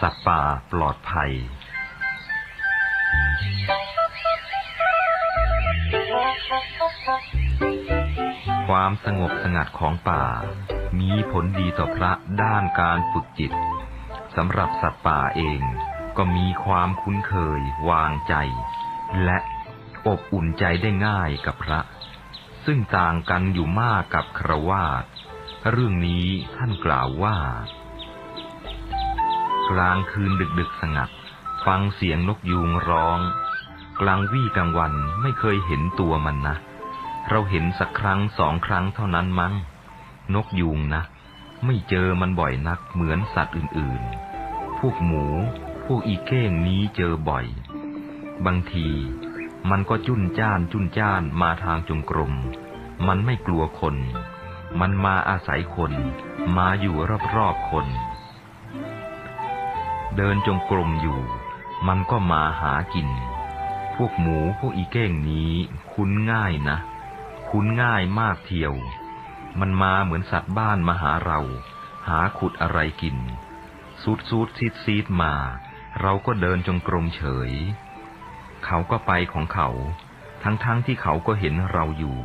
สัตว์ป่าปลอดภัย ความสงบสงัดของป่า มีผลดีต่อพระด้านการฝึกจิตสำหรับสัตว์ป่าเองก็มีความคุ้นเคยวางใจ และอบอุ่นใจได้ง่ายกับพระ ซึ่งต่างกันอยู่มากกับครวาสเรื่องนี้ท่านกล่าวว่า กลางคืนดึกๆสงัด ฟังเสียงนกยูงร้อง กลางวี่กลางวันไม่เคยเห็นตัวมันนะ เราเห็นสักครั้งสองครั้งเท่านั้นมั้ง นกยูงนะ ไม่เจอมันบ่อยนักเหมือนสัตว์อื่นๆ พวกหมู พวกอีเก้งนี้เจอบ่อย บางที มันก็จุนจ้านจุนจ้านมาทางจงกรม มันไม่กลัวคน มันมาอาศัยคน มาอยู่รอบๆคน เดินจงกรมอยู่ มันก็มาหากิน พวกหมูพวกอีเก้งนี้ คุ้นง่ายนะ คุ้นง่ายมากเทียว มันมาเหมือนสัตว์บ้านมาหาเรา หาขุดอะไรกินซูดซูดซีดซีดมา เราก็เดินจงกรมเฉย เขาก็ไปของเขา ทั้งๆทที่เขาก็เห็นเราอยู่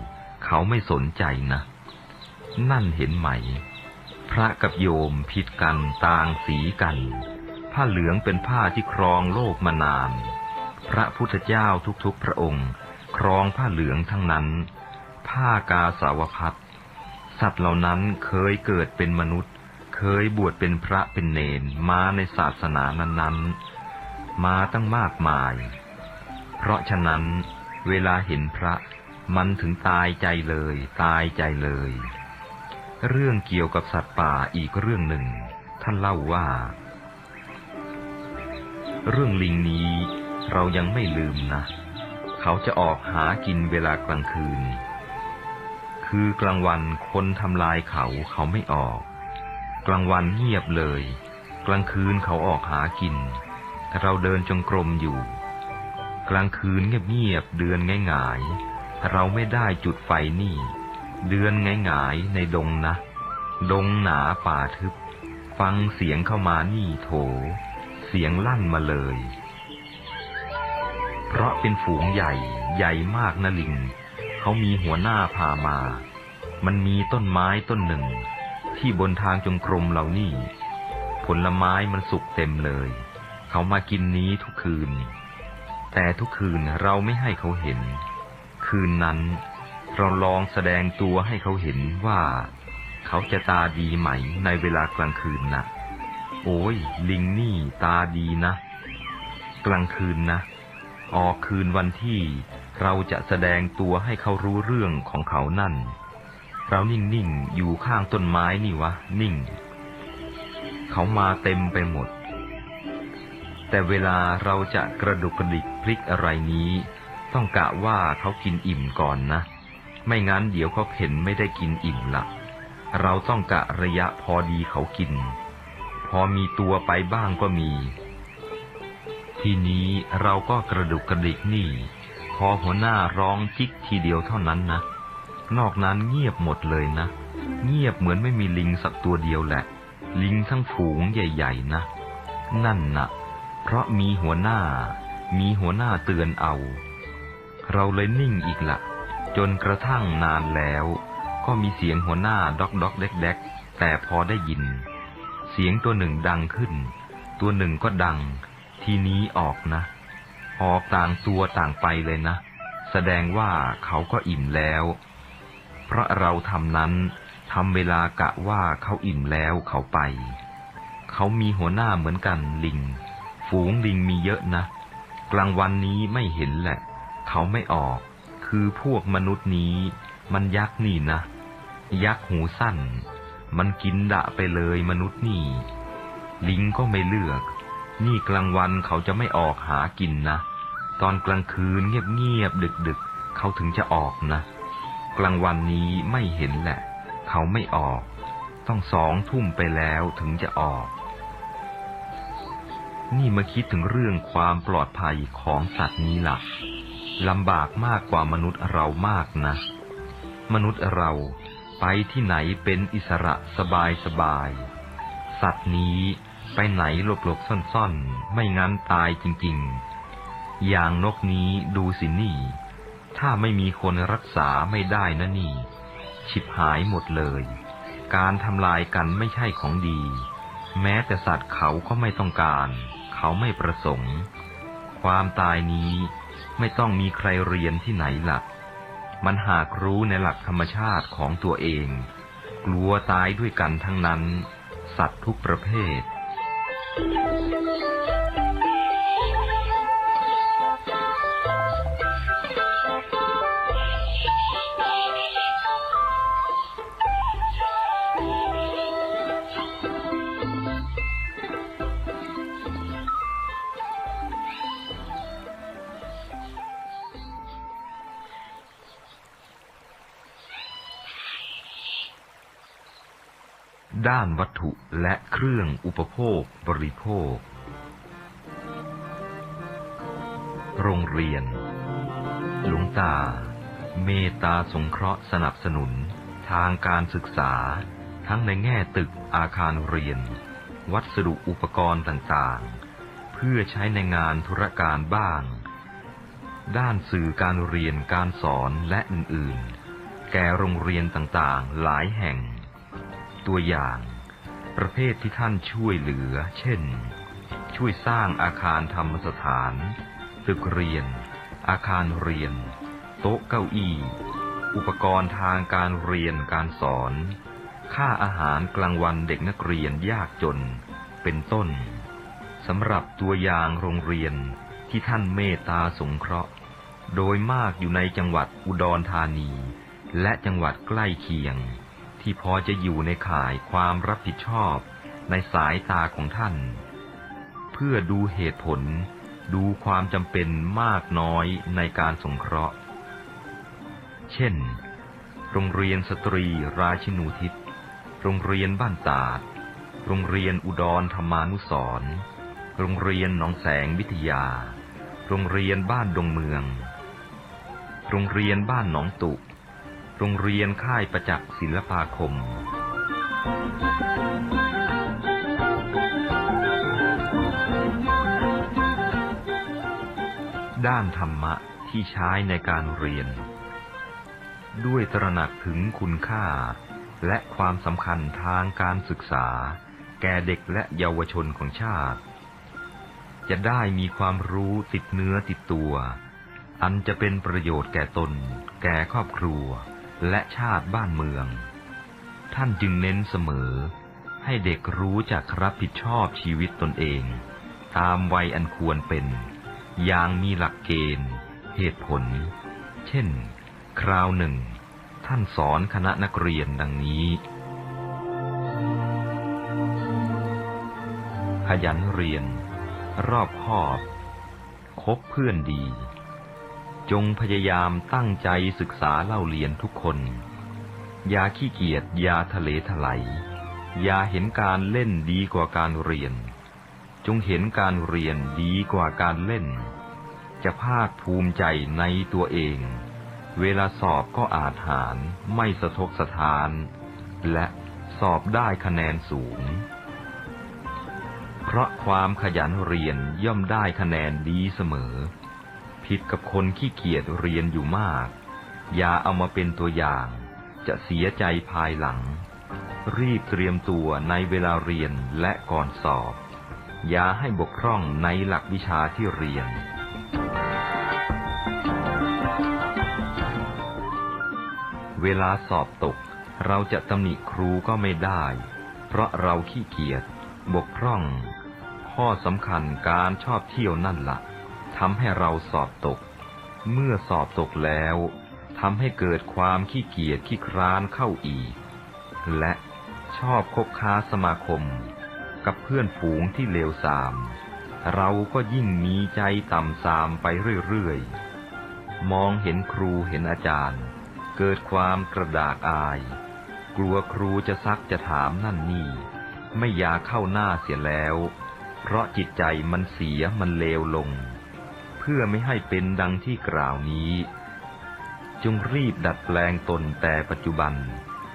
เขาไม่สนใจนะ นั่นเห็นไหม พระกับโยมผิดกันต่างสีกัน ผ้าเหลืองเป็นผ้าที่ครองโลกมานาน พระพุทธเจ้าทุกๆพระองค์ ครองผ้าเหลืองทั้งนั้น ผ้ากาสาวพัดสัตว์เหล่านั้นเคยเกิดเป็นมนุษย์ เคยบวชเป็นพระเป็นเนนมาในศาสนานั้นๆ มาตั้งมากมาย เพราะฉะนั้นเวลาเห็นพระมันถึงตายใจเลย ตายใจเลย เรื่องเกี่ยวกับสัตว์ป่าอีกเรื่องหนึ่ง ท่านเล่าว่า เรื่องลิงนี้เรายังไม่ลืมนะ เขาจะออกหากินเวลากลางคืน คือกลางวันคนทำลายเขาเขาไม่ออก กลางวันเงียบเลย กลางคืนเขาออกหากิน เราเดินจงกรมอยู่ กลางคืนเงียบๆเดือนง่ายๆเราไม่ได้จุดไฟนี่ เดือนง่ายๆในดงนะ ดงหนาป่าทึบ ฟังเสียงเข้ามานี่โถ เสียงลั่นมาเลย เพราะเป็นฝูงใหญ่ใหญ่มากนะลิง เขามีหัวหน้าพามา มันมีต้นไม้ต้นหนึ่ง ที่บนทางจงกรมเหล่านี่ ผลไม้มันสุกเต็มเลย เขามากินนี้ทุกคืน แต่ทุกคืนเราไม่ให้เขาเห็น คืนนั้นเราลองแสดงตัวให้เขาเห็นว่า เขาจะตาดีไหมในเวลากลางคืนนะ โอ้ย ลิงนี่ตาดีนะ กลางคืนนะ ออกคืนวันที่เราจะแสดงตัวให้เขารู้เรื่องของเขานั่น เรานิ่งๆ อยู่ข้างต้นไม้นี่วะ นิ่ง เขามาเต็มไปหมด แต่เวลาเราจะกระดุกกระดิกพลิกอะไรนี้ ต้องกะว่าเขากินอิ่มก่อนนะ ไม่งั้นเดี๋ยวเขาเห็นไม่ได้กินอิ่มละเราต้องกะระยะพอดีเขากิน พอมีตัวไปบ้างก็มี ทีนี้เราก็กระดุกกระดิกนี่พอหัวหน้าร้องจิกทีเดียวเท่านั้นนะ นอกนั้นเงียบหมดเลยนะ เงียบเหมือนไม่มีลิงสักตัวเดียวแหละ ลิงทั้งฝูงใหญ่ ๆ นะ นั่นนะเพราะมีหัวหน้า มีหัวหน้าเตือนเอา เราเลยนิ่งอีกละ จนกระทั่งนานแล้ว ก็มีเสียงหัวหน้าด็อกด็อกเด็กเด็กแต่พอได้ยิน สียงตัวหนึ่งดังขึ้น ตัวหนึ่งก็ดัง ทีนี้ออกนะ ออกต่างตัวต่างไปเลยนะ แสดงว่าเขาก็อิ่มแล้ว เพราะเราทำนั้นทำเวลากะว่าเขาอิ่มแล้วเขาไป เขามีหัวหน้าเหมือนกันลิง ฝูงลิงมีเยอะนะ กลางวันนี้ไม่เห็นแหละ เขาไม่ออก คือพวกมนุษย์นี้ มันยักษ์นี่นะ ยักษ์หูสั้น มันกินดะไปเลยมนุษย์นี่ ลิงก็ไม่เลือก นี่กลางวันเขาจะไม่ออกหากินนะ ตอนกลางคืนเงียบๆดึกๆ เขาถึงจะออกนะ กลางวันนี้ไม่เห็นแหละ เขาไม่ออก ต้องสองทุ่มไปแล้วถึงจะออก นี่มาคิดถึงเรื่องความปลอดภัยของสัตว์นี้ล่ะลำบากมากกว่ามนุษย์เรามากนะ มนุษย์เรา ไปที่ไหนเป็นอิสระสบายสบาย สัตว์นี้ไปไหนหลบหลบๆซ่อนๆ ไม่งั้นตายจริงๆ อย่างนกนี้ดูสินี่ ถ้าไม่มีคนรักษาไม่ได้นะนี่ ฉิบหายหมดเลย การทำลายกันไม่ใช่ของดี แม้แต่สัตว์เขาก็ไม่ต้องการ เขาไม่ประสงค์ ความตายนี้ไม่ต้องมีใครเรียนที่ไหนหลัก มันหากรู้ในหลักธรรมชาติของตัวเอง กลัวตายด้วยกันทั้งนั้น สัตว์ทุกประเภท ด้านวัตถุและเครื่องอุปโภคบริโภค โรงเรียน หลวงตา เมตตาสงเคราะห์สนับสนุน ทางการศึกษา ทั้งในแง่ตึกอาคารเรียน วัสดุอุปกรณ์ต่างๆ เพื่อใช้ในงานธุรการบ้าง ด้านสื่อการเรียนการสอนและอื่นๆ แก่โรงเรียนต่างๆ หลายแห่ง ตัวอย่าง ประเภทที่ท่านช่วยเหลือ เช่น ช่วยสร้างอาคารธรรมสถาน ตึกเรียน อาคารเรียน โต๊ะเก้าอี้ อุปกรณ์ทางการเรียนการสอน ค่าอาหารกลางวันเด็กนักเรียนยากจน เป็นต้นสำหรับตัวอย่างโรงเรียนที่ท่านเมตตาสงเคราะห์ โดยมากอยู่ในจังหวัดอุดรธานี และจังหวัดใกล้เคียง ที่พอจะอยู่ในข่ายความรับผิดชอบในสายตาของท่าน เพื่อดูเหตุผลดูความจำเป็นมากน้อยในการสงเคราะห์ เช่น โรงเรียนสตรีราชินูทิศ โรงเรียนบ้านตาด โรงเรียนอุดรธรรมานุสรโรงเรียนหนองแสงวิทยา โรงเรียนบ้านดงเมือง โรงเรียนบ้านหนองตุ โรงเรียนค่ายประจักษ์ศิลปาคม ด้านธรรมะที่ใช้ในการเรียน ด้วยตระหนักถึงคุณค่า และความสำคัญทางการศึกษา แก่เด็กและเยาวชนของชาติ จะได้มีความรู้ติดเนื้อติดตัวอันจะเป็นประโยชน์แก่ตน แก่ครอบครัว และชาติบ้านเมือง ท่านจึงเน้นเสมอ ให้เด็กรู้จักรับผิดชอบชีวิตตนเอง ตามวัยอันควรเป็น อย่างมีหลักเกณฑ์ เหตุผล เช่น คราวหนึ่ง ท่านสอนคณะนักเรียนดังนี้ ขยันเรียน รอบคอบ คบเพื่อนดี จงพยายามตั้งใจศึกษาเล่าเรียนทุกคน อย่าขี้เกียจอย่าทะเลถลายอย่าเห็นการเล่นดีกว่าการเรียน จงเห็นการเรียนดีกว่าการเล่น จะภาคภูมิใจในตัวเอง เวลาสอบก็อาจหารไม่สะทกสะทาน และสอบได้คะแนนสูง เพราะความขยันเรียนย่อมได้คะแนนดีเสมอ ผิดกับคนขี้เกียจเรียนอยู่มาก อย่าเอามาเป็นตัวอย่าง จะเสียใจภายหลัง รีบเตรียมตัวในเวลาเรียนและก่อนสอบ อย่าให้บกพร่องในหลักวิชาที่เรียน เวลาสอบตก เราจะตำหนิครูก็ไม่ได้ เพราะเราขี้เกียจบกพร่อง ข้อสำคัญการชอบเที่ยวนั่นละ่ะ ทำให้เราสอบตก เมื่อสอบตกแล้วทำให้เกิดความขี้เกียจขี้คร้านเข้าอีก และชอบคบค้าสมาคม กับเพื่อนฝูงที่เลวทราม เราก็ยิ่งมีใจต่ำทรามไปเรื่อยๆ มองเห็นครูเห็นอาจารย์ เกิดความกระดากอาย กลัวครูจะซักจะถามนั่นนี่ ไม่อยากเข้าหน้าเสียแล้ว เพราะจิตใจมันเสียมันเลวลง พื่อไม่ให้เป็นดังที่กล่าวนี้ จงรีบดัดแปลงตนแต่ปัจจุบัน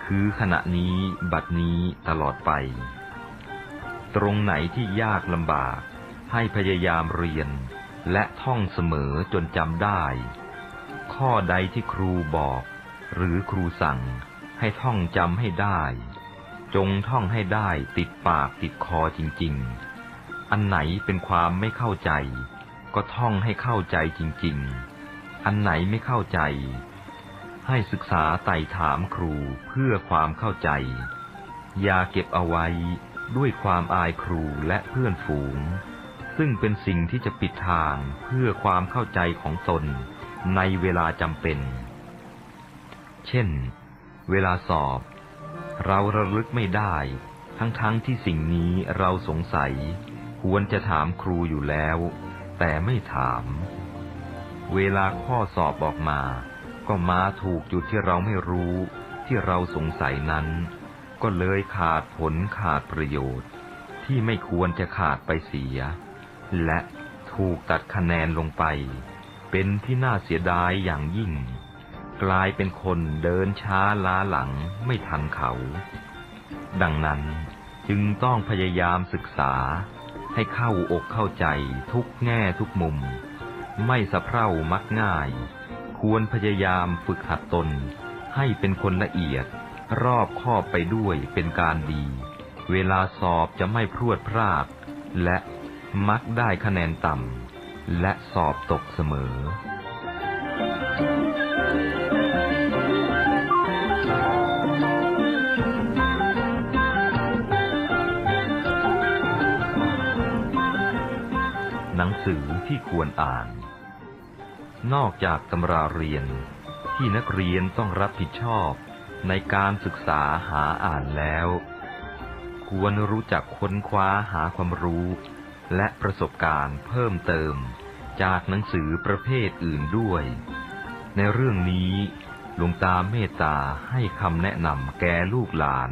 คือขณะนี้บัดนี้ตลอดไป ตรงไหนที่ยากลำบาก ให้พยายามเรียน และท่องเสมอจนจำได้ ข้อใดที่ครูบอก หรือครูสั่งให้ท่องจำให้ได้ จงท่องให้ได้ติดปากติดคอจริง ๆ อันไหนเป็นความไม่เข้าใจ ก็ท่องให้เข้าใจจริง ๆ อันไหนไม่เข้าใจ ให้ศึกษาไต่ถามครูเพื่อความเข้าใจ อย่าเก็บเอาไว้ด้วยความอายครูและเพื่อนฝูง ซึ่งเป็นสิ่งที่จะปิดทางเพื่อความเข้าใจของตนในเวลาจำเป็น เช่น เวลาสอบ เราระลึกไม่ได้ ทั้งๆทที่สิ่งนี้เราสงสัย ควรจะถามครูอยู่แล้ว แต่ไม่ถาม เวลาข้อสอบออกมา ก็มาถูกจุดที่เราไม่รู้ที่เราสงสัยนั้น ก็เลยขาดผลขาดประโยชน์ ที่ไม่ควรจะขาดไปเสีย และถูกตัดคะแนนลงไป เป็นที่น่าเสียดายอย่างยิ่ง กลายเป็นคนเดินช้าล้าหลังไม่ทันเขา ดังนั้นจึงต้องพยายามศึกษา ให้เข้าอกเข้าใจทุกแง่ทุกมุม ไม่สะเพร่ามักง่าย ควรพยายามฝึกหัดตน ให้เป็นคนละเอียด รอบคอบไปด้วยเป็นการดี เวลาสอบจะไม่พรวดพลาด และมักได้คะแนนต่ำและสอบตกเสมอ หนังสือที่ควรอ่าน นอกจากตำราเรียนที่นักเรียนต้องรับผิดชอบในการศึกษาหาอ่านแล้ว ควรรู้จักค้นคว้าหาความรู้ และประสบการณ์เพิ่มเติมจากหนังสือประเภทอื่นด้วย ในเรื่องนี้หลวงตาเมตตาให้คำแนะนำแก่ลูกหลาน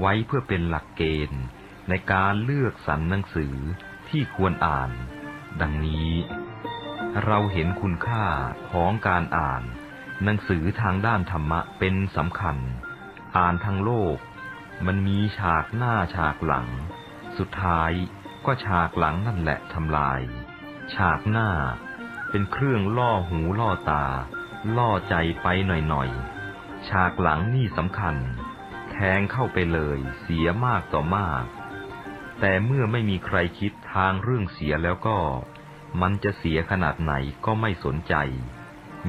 ไว้เพื่อเป็นหลักเกณฑ์ในการเลือกสรรหนังสือที่ควรอ่าน ดังนี้ เราเห็นคุณค่าของการอ่าน หนังสือทางด้านธรรมะเป็นสำคัญ อ่านทางโลก มันมีฉากหน้าฉากหลัง สุดท้ายก็ฉากหลังนั่นแหละทำลาย ฉากหน้าเป็นเครื่องล่อหูล่อตา ล่อใจไปหน่อยๆ ฉากหลังนี่สำคัญ แทงเข้าไปเลยเสียมากต่อมาก แต่เมื่อไม่มีใครคิดทางเรื่องเสียแล้วก็ มันจะเสียขนาดไหนก็ไม่สนใจ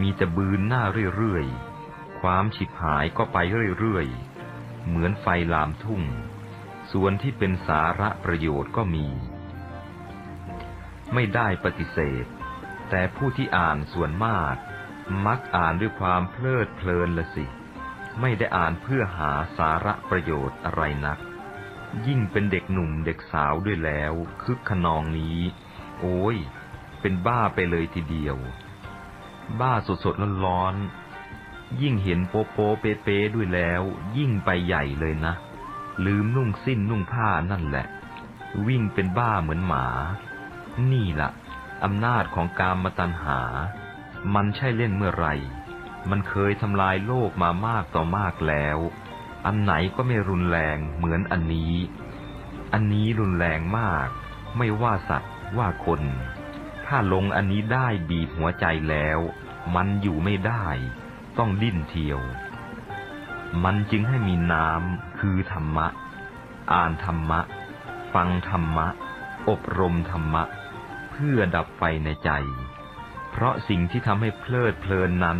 มีแต่บืนหน้าเรื่อยๆ ความฉิบหายก็ไปเรื่อยๆ เหมือนไฟลามทุ่ง ส่วนที่เป็นสาระประโยชน์ก็มี ไม่ได้ปฏิเสธ แต่ผู้ที่อ่านส่วนมาก มักอ่านด้วยความเพลิดเพลินละสิ ไม่ได้อ่านเพื่อหาสาระประโยชน์อะไรนัก ยิ่งเป็นเด็กหนุ่มเด็กสาวด้วยแล้ว คึกขนองนี้ โอ้ย เป็นบ้าไปเลยทีเดียว บ้าสดสดร้อนร้อนๆยิ่งเห็นโปโปเปเปด้วยแล้ว ยิ่งไปใหญ่เลยนะ ลืมนุ่งสิ้นนุ่งผ้านั่นแหละ วิ่งเป็นบ้าเหมือนหมา นี่ละ่ะอำนาจของกามตัณหา มันใช่เล่นเมื่อไหรมันเคยทำลายโลกมามากต่อมากแล้ว อันไหนก็ไม่รุนแรงเหมือนอันนี้ อันนี้รุนแรงมาก ไม่ว่าสัตว์ว่าคน ถ้าลงอันนี้ได้บีบหัวใจแล้ว มันอยู่ไม่ได้ ต้องดิ้นเที่ยว มันจึงให้มีน้ำคือธรรมะ อ่านธรรมะ ฟังธรรมะ อบรมธรรมะ เพื่อดับไฟในใจ เพราะสิ่งที่ทำให้เพลิดเพลินนั้น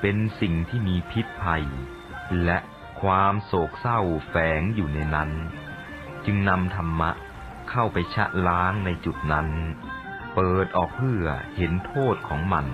เป็นสิ่งที่มีพิษภัย และ ความโศกเศร้าแฝงอยู่ในนั้น จึงนำธรรมะเข้าไปชะล้างในจุดนั้น เปิดออกเพื่อเห็นโทษของมัน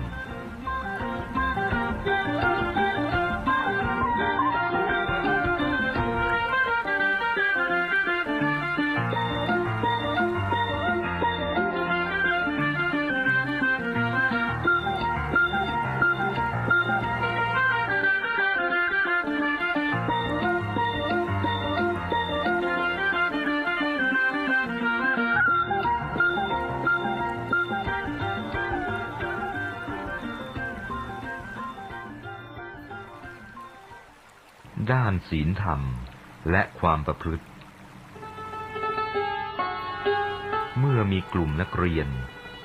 ศีลธรรม และความประพฤติ เมื่อมีกลุ่มนักเรียน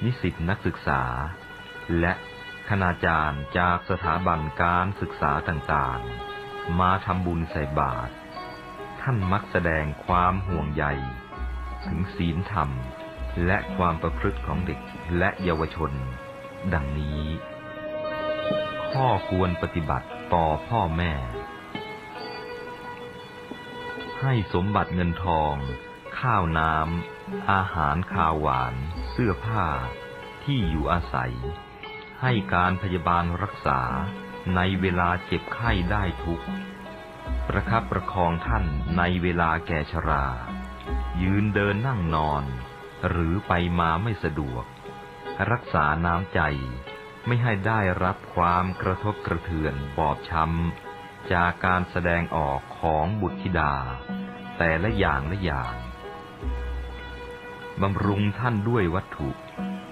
นิสิตนักศึกษา และคณาจารย์จากสถาบันการศึกษาต่างๆ มาทำบุญใส่บาตรท่านมักแสดงความห่วงใย ถึงศีลธรรม และความประพฤติของเด็กและเยาวชน ดังนี้ ข้อควรปฏิบัติต่อพ่อแม่ ให้สมบัติเงินทอง ข้าวน้ำ อาหารข้าวหวาน เสื้อผ้า ที่อยู่อาศัย ให้การพยาบาลรักษาในเวลาเจ็บไข้ได้ทุก ประคับประคองท่านในเวลาแก่ชรา ยืนเดินนั่งนอน หรือไปมาไม่สะดวก รักษาน้ำใจไม่ให้ได้รับความกระทบกระเทือนบอบช้ำ จากการแสดงออกของบุตรธิดา แต่ละอย่างละอย่างบำรุงท่านด้วยวัตถุ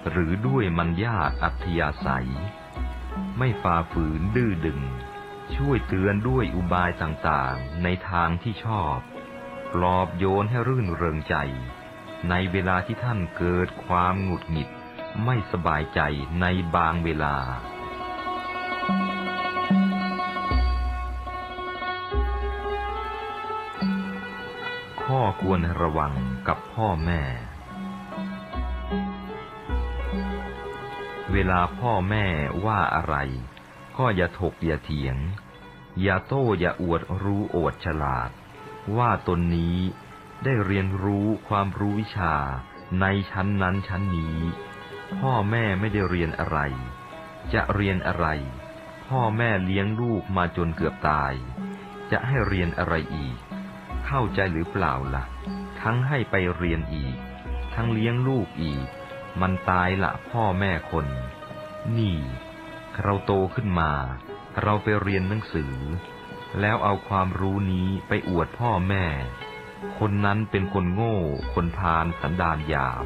หรือด้วยมัญญาตอัธยาศัย ไม่ฝ่าฝืนดื้อดึง ช่วยเตือนด้วยอุบายต่างๆ ในทางที่ชอบปลอบโยนให้รื่นเริงใจ ในเวลาที่ท่านเกิดความหงุดหงิด ไม่สบายใจในบางเวลา ข้อควรระวังกับพ่อแม่ เวลาพ่อแม่ว่าอะไร ก็อย่าถกอย่าเถียง อย่าโต้อย่าอวดรู้โอวดฉลาด ว่าตนนี้ได้เรียนรู้ความรู้วิชาในชั้นนั้นชั้นนี้ พ่อแม่ไม่ได้เรียนอะไร จะเรียนอะไร พ่อแม่เลี้ยงลูกมาจนเกือบตาย จะให้เรียนอะไรอีก เข้าใจหรือเปล่าล่ะ ทั้งให้ไปเรียนอีก ทั้งเลี้ยงลูกอีก มันตายละพ่อแม่คน นี่ เราโตขึ้นมา เราไปเรียนหนังสือ แล้วเอาความรู้นี้ไปอวดพ่อแม่ คนนั้นเป็นคนโง่ คนพาลสันดานหยาบ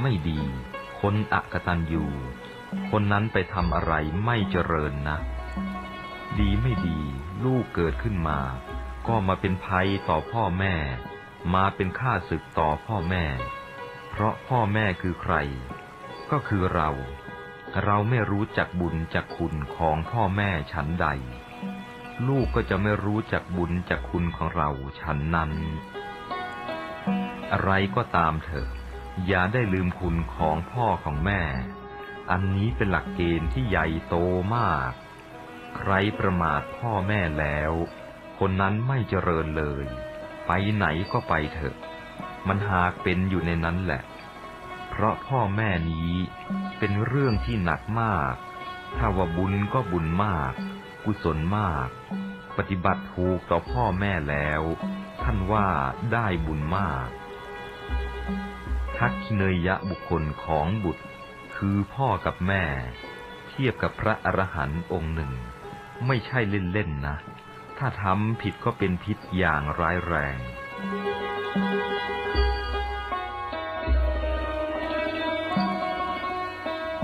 ไม่ดี คนอักตันอยู่ คนนั้นไปทำอะไรไม่เจริญนะ ดีไม่ดี ลูกเกิดขึ้นมา ก็มาเป็นภัยต่อพ่อแม่ มาเป็นข้าศึกต่อพ่อแม่ เพราะพ่อแม่คือใคร ก็คือเรา เราไม่รู้จักบุญจักคุณของพ่อแม่ฉันใด ลูกก็จะไม่รู้จักบุญจักคุณของเราฉันนั้น อะไรก็ตามเถอะอย่าได้ลืมคุณของพ่อของแม่ อันนี้เป็นหลักเกณฑ์ที่ใหญ่โตมาก ใครประมาทพ่อแม่แล้ว คนนั้นไม่เจริญเลย ไปไหนก็ไปเถอะ มันหากเป็นอยู่ในนั้นแหละ เพราะพ่อแม่นี้เป็นเรื่องที่หนักมาก ถ้าว่าบุญก็บุญมาก กุศลมาก ปฏิบัติถูกต่อพ่อแม่แล้ว ท่านว่าได้บุญมาก ทักขิเนยยะบุคคลของบุตร คือพ่อกับแม่ เทียบกับพระอรหันต์องค์หนึ่ง ไม่ใช่เล่นๆนะ ถ้าทำผิดก็เป็นพิษอย่างร้ายแรง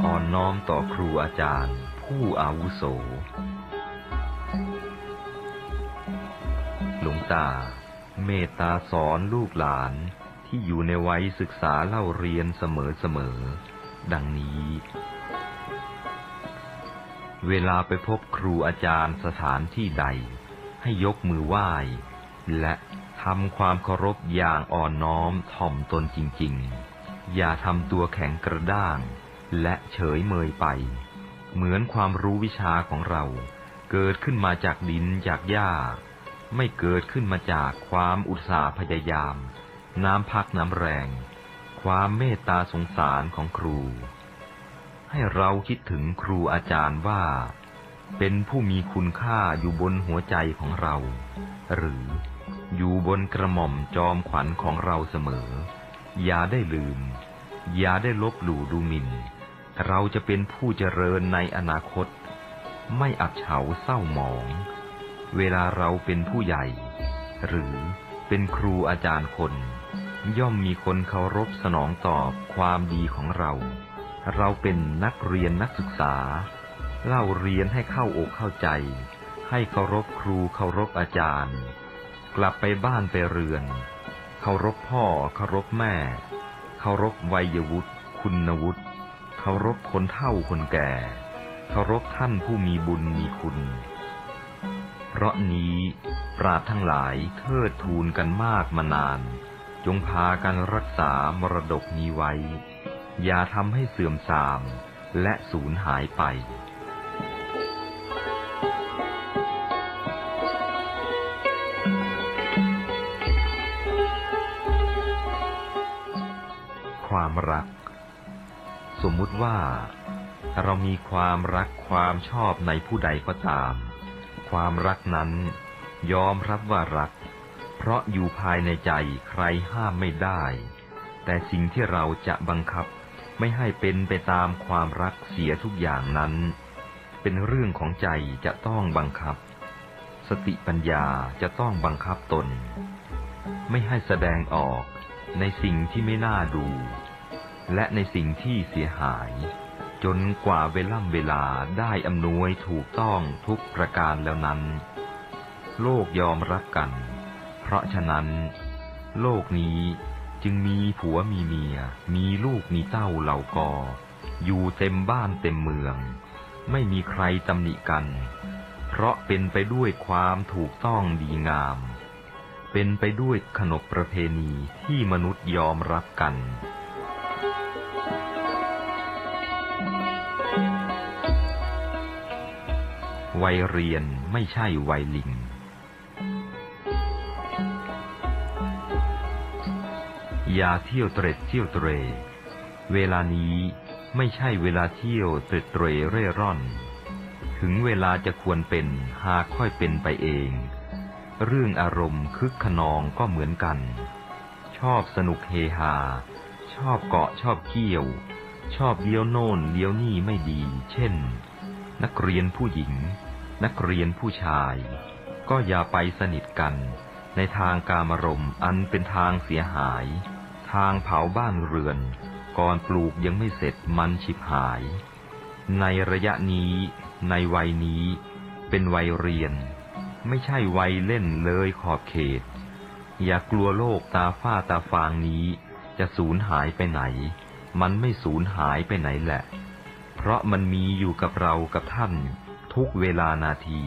อ่อนน้อมต่อครูอาจารย์ ผู้อาวุโส หลวงตา เมตตาสอนลูกหลานที่อยู่ในวัยศึกษาเล่าเรียนเสมอๆ ดังนี้เวลาไปพบครูอาจารย์สถานที่ใด ให้ยกมือไหว้ และทำความเคารพอย่างอ่อนน้อมถ่อมตนจริงๆ อย่าทำตัวแข็งกระด้าง และเฉยเมยไป เหมือนความรู้วิชาของเรา เกิดขึ้นมาจากดินจากหญ้า ไม่เกิดขึ้นมาจากความอุตสาห์พยายาม น้ำพักน้ำแรง ความเมตตาสงสารของครู ให้เราคิดถึงครูอาจารย์ว่า เป็นผู้มีคุณค่าอยู่บนหัวใจของเรา หรืออยู่บนกระหม่อมจอมขวัญของเราเสมอ อย่าได้ลืม อย่าได้ลบหลู่ดูหมิน่น เราจะเป็นผู้เจริญในอนาคต ไม่อับเฉาเศร้าหมอง เวลาเราเป็นผู้ใหญ่ หรือเป็นครูอาจารย์คน ย่อมมีคนเคารพสนองตอบความดีของเรา เราเป็นนักเรียนนักศึกษา เล่าเรียนให้เข้าอกเข้าใจ ให้เคารพครูเคารพอาจารย์ กลับไปบ้านไปเรือน เคารพพ่อเคารพแม่ เคารพวัยวุฒิคุณวุฒิเคารพคนเฒ่าคนแก่ เคารพท่านผู้มีบุญมีคุณ เพราะนี้ปราดทั้งหลายเทิดทูนกันมากมานาน จงพากันรักษามรดกนี้ไว้ อย่าทำให้เสื่อมทรามและสูญหายไป ความรัก สมมุติว่า เรามีความรักความชอบในผู้ใดก็ตาม ความรักนั้นยอมรับว่ารัก เพราะอยู่ภายในใจใครห้ามไม่ได้ แต่สิ่งที่เราจะบังคับไม่ให้เป็นไปตามความรักเสียทุกอย่างนั้น เป็นเรื่องของใจจะต้องบังคับ สติปัญญาจะต้องบังคับตน ไม่ให้แสดงออกในสิ่งที่ไม่น่าดู และในสิ่งที่เสียหาย จนกว่าเวล่ำเวลาได้อำนวยถูกต้องทุกประการแล้วนั้น โลกยอมรับกัน เพราะฉะนั้น โลกนี้จึงมีผัวมีเมีย มีลูกมีเต้าเหล่ากอ อยู่เต็มบ้านเต็มเมือง ไม่มีใครตำหนิกัน เพราะเป็นไปด้วยความถูกต้องดีงาม เป็นไปด้วยขนบประเพณีที่มนุษย์ยอมรับกัน วัยเรียนไม่ใช่วัยลิง อย่าเที่ยวเตร็ดเที่ยวเตร เวลานี้ไม่ใช่เวลาเที่ยวเตร็ดเตรเร่ร่อน ถึงเวลาจะควรเป็นหากค่อยเป็นไปเอง เรื่องอารมณ์คึกขนองก็เหมือนกัน ชอบสนุกเฮฮา ชอบเกาะชอบเกี่ยว ชอบเลี้ยวโน่นเลี้ยวนี่ไม่ดี เช่นนักเรียนผู้หญิง นักเรียนผู้ชาย ก็อย่าไปสนิทกัน ในทางการมรมอันเป็นทางเสียหาย ทางเผาบ้านเรือน ก่อนปลูกยังไม่เสร็จมันฉิบหาย ในระยะนี้ในวัยนี้เป็นวัยเรียน ไม่ใช่วัยเล่นเลยขอบเขต อย่ากลัวโลกตาฝ้าตาฟางนี้ จะสูญหายไปไหน มันไม่สูญหายไปไหนแหละ เพราะมันมีอยู่กับเรากับท่าน ทุกเวลานาที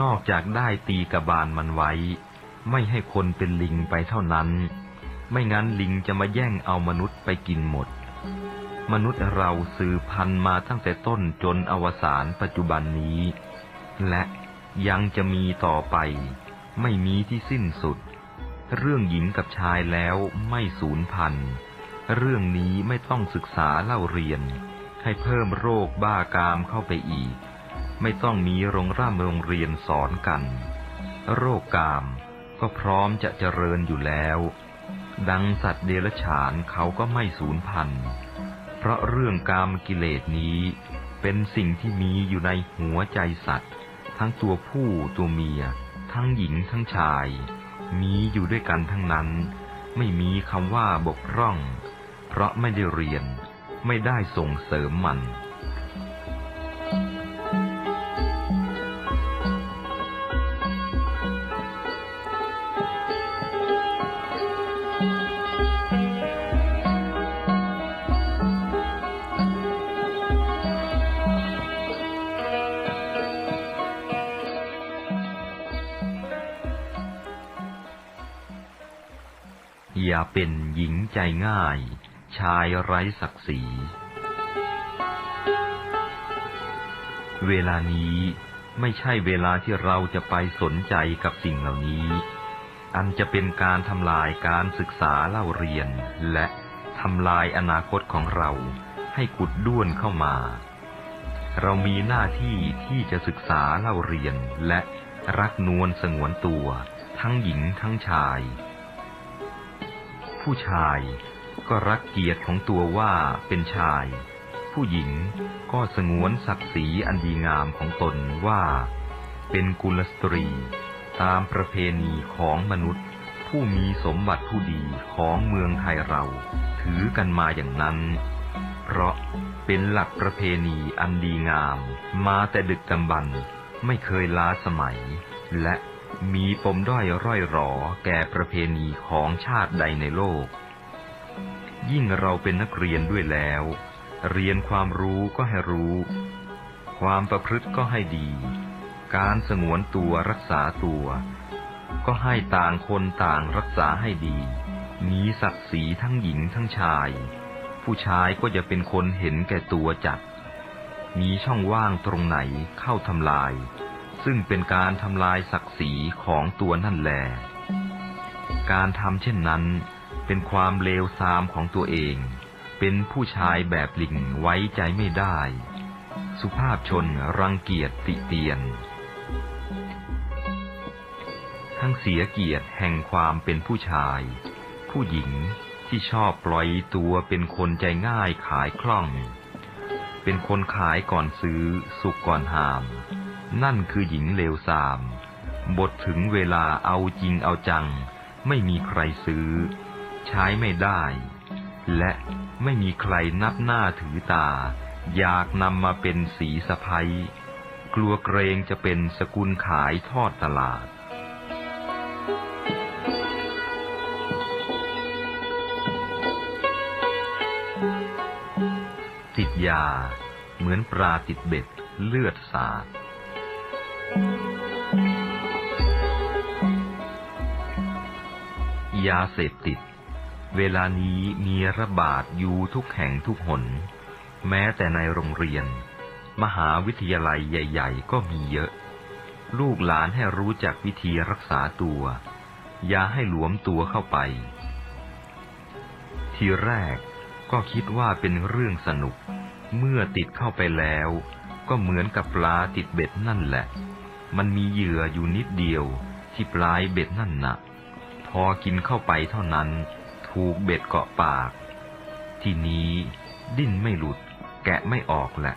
นอกจากได้ตีกระบาลมันไว้ ไม่ให้คนเป็นลิงไปเท่านั้น ไม่งั้นลิงจะมาแย่งเอามนุษย์ไปกินหมด มนุษย์เราสืบพันธุ์มาตั้งแต่ต้นจนอวสานปัจจุบันนี้ และยังจะมีต่อไป ไม่มีที่สิ้นสุด เรื่องหญิงกับชายแล้วไม่สูญพันธุ์เรื่องนี้ไม่ต้องศึกษาเล่าเรียน ให้เพิ่มโรคบ้ากามเข้าไปอีก ไม่ต้องมีโรงร่ำโรงเรียนสอนกัน โรคกามก็พร้อมจะเจริญอยู่แล้ว ดังสัตว์เดรัจฉานเขาก็ไม่สูญพันธุ์ เพราะเรื่องกามกิเลสนี้เป็นสิ่งที่มีอยู่ในหัวใจสัตว์ ทั้งตัวผู้ตัวเมีย ทั้งหญิงทั้งชาย มีอยู่ด้วยกันทั้งนั้น ไม่มีคำว่าบกพร่อง เพราะไม่ได้เรียน ไม่ได้ส่งเสริมมัน อย่าเป็นหญิงใจง่าย ชายไร้ศักดิ์ศรี เวลานี้ไม่ใช่เวลาที่เราจะไปสนใจกับสิ่งเหล่านี้ อันจะเป็นการทำลายการศึกษาเล่าเรียน และทำลายอนาคตของเราให้กุดด้วนเข้ามา เรามีหน้าที่ที่จะศึกษาเล่าเรียนและรักนวลสงวนตัว ทั้งหญิงทั้งชาย ผู้ชาย ก็รักเกียรติของตัวว่าเป็นชาย ผู้หญิงก็สงวนศักดิ์ศรีอันดีงามของตนว่า เป็นกุลสตรี ตามประเพณีของมนุษย์ ผู้มีสมบัติผู้ดีของเมืองไทยเรา ถือกันมาอย่างนั้น เพราะเป็นหลักประเพณีอันดีงาม มาแต่ดึกดำบรรพ์ไม่เคยล้าสมัย และมีปมด้อยร่อยหรอแก่ประเพณีของชาติใดในโลก ยิ่งเราเป็นนักเรียนด้วยแล้ว เรียนความรู้ก็ให้รู้ ความประพฤติก็ให้ดี การสงวนตัวรักษาตัว ก็ให้ต่างคนต่างรักษาให้ดี มีศักดิ์ศรีทั้งหญิงทั้งชาย ผู้ชายก็จะเป็นคนเห็นแก่ตัวจัด มีช่องว่างตรงไหนเข้าทำลาย ซึ่งเป็นการทำลายศักดิ์ศรีของตัวนั่นแหลการทำเช่นนั้น เป็นความเลวทรามของตัวเอง เป็นผู้ชายแบบลิงไว้ใจไม่ได้ สุภาพชนรังเกียจติเตียน ทั้งเสียเกียรติแห่งความเป็นผู้ชาย ผู้หญิงที่ชอบปล่อยตัวเป็นคนใจง่ายขายคล่อง เป็นคนขายก่อนซื้อสุกก่อนหาม นั่นคือหญิงเลวทราม บทถึงเวลาเอาจริงเอาจัง ไม่มีใครซื้อ ใช้ไม่ได้ และไม่มีใครนับหน้าถือตา อยากนำมาเป็นสีสะพ้ยกลัวเกรงจะเป็นสกุลขายทอดตลาด ติดยาเหมือนปลาติดเบ็ดเลือดสาดยาเสพติด เวลานี้มีระบาดอยู่ทุกแห่งทุกหน แม้แต่ในโรงเรียน มหาวิทยาลัยใหญ่ ๆ ก็มีเยอะ ลูกหลานให้รู้จักวิธีรักษาตัว อย่าให้หลวมตัวเข้าไป ทีแรกก็คิดว่าเป็นเรื่องสนุก เมื่อติดเข้าไปแล้ว ก็เหมือนกับปลาติดเบ็ดนั่นแหละ มันมีเหยื่ออยู่นิดเดียวที่ปลายเบ็ดนั่นนะ่ะ พอกินเข้าไปเท่านั้น ถูกเบ็ดเกาะปาก ทีนี้ดิ้นไม่หลุด แกะไม่ออกแหละ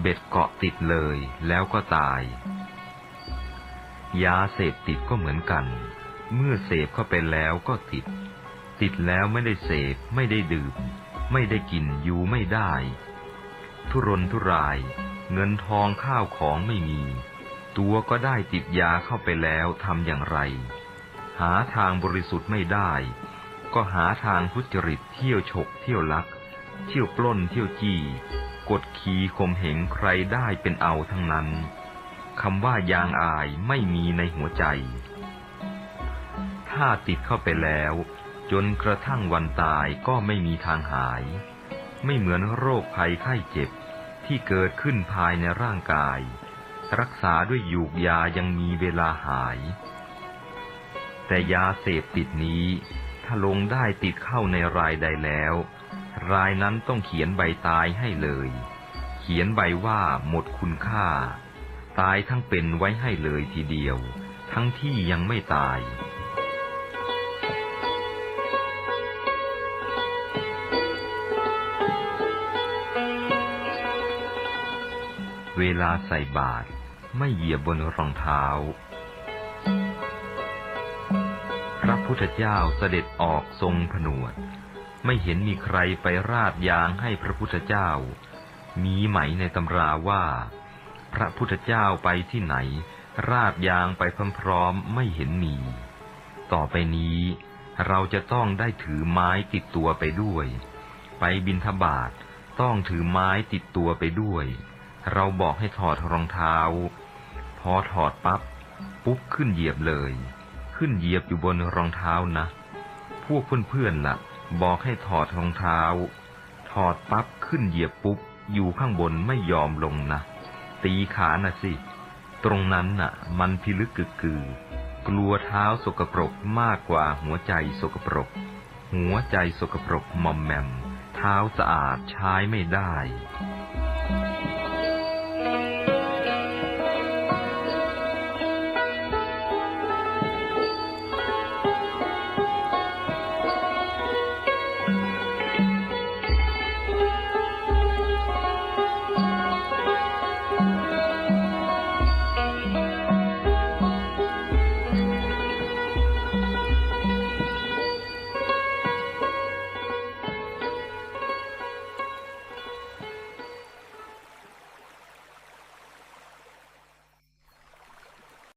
เบ็ดเกาะติดเลยแล้วก็ตาย ยาเสพติดก็เหมือนกัน เมื่อเสพเข้าไปแล้วก็ติด ติดแล้วไม่ได้เสพไม่ได้ดื่ม ไม่ได้กินอยู่ไม่ได้ ทุรนทุราย เงินทองข้าวของไม่มี ตัวก็ได้ติดยาเข้าไปแล้วทำอย่างไร หาทางบริสุทธิ์ไม่ได้ ก็หาทางทุจริตเที่ยวฉกเที่ยวลัก เที่ยวปล้นเที่ยวจี้ กดขี่ข่มเหงใครได้เป็นเอาทั้งนั้นคำว่ายางอายไม่มีในหัวใจ ถ้าติดเข้าไปแล้ว จนกระทั่งวันตายก็ไม่มีทางหาย ไม่เหมือนโรคภัยไข้เจ็บที่เกิดขึ้นภายในร่างกาย รักษาด้วยยูกยายังมีเวลาหาย แต่ยาเสพติดนี้ ถ้าลงได้ติดเข้าในรายใดแล้ว รายนั้นต้องเขียนใบตายให้เลย เขียนใบว่าหมดคุณค่า ตายทั้งเป็นไว้ให้เลยทีเดียว ทั้งที่ยังไม่ตายเวลาใส่บาตรไม่เหยียบบนรองเท้า พระพุทธเจ้าเสด็จออกทรงผนวด ไม่เห็นมีใครไปราดยางให้พระพุทธเจ้า มีไหมในตำราว่า พระพุทธเจ้าไปที่ไหน ราดยางไปพร้อมๆไม่เห็นมี ต่อไปนี้เราจะต้องได้ถือไม้ติดตัวไปด้วย ไปบินทบาทต้องถือไม้ติดตัวไปด้วย เราบอกให้ถอดรองเท้า พอถอดปับ๊บปุ๊บขึ้นเหยียบเลย ขึ้นเหยียบอยู่บนรองเท้านะ พวกเพื่อนๆล่ะ บอกให้ถอดรองเท้า ถอดปั๊บขึ้นเหยียบปุ๊บ อยู่ข้างบนไม่ยอมลงนะ ตีขาน่ะสิ ตรงนั้นน่ะ มันพิลึกกึกกือกลัวเท้าสกปรกมากกว่าหัวใจสกปรก หัวใจสกปรกมอมแมม เท้าสะอาดใช้ไม่ได้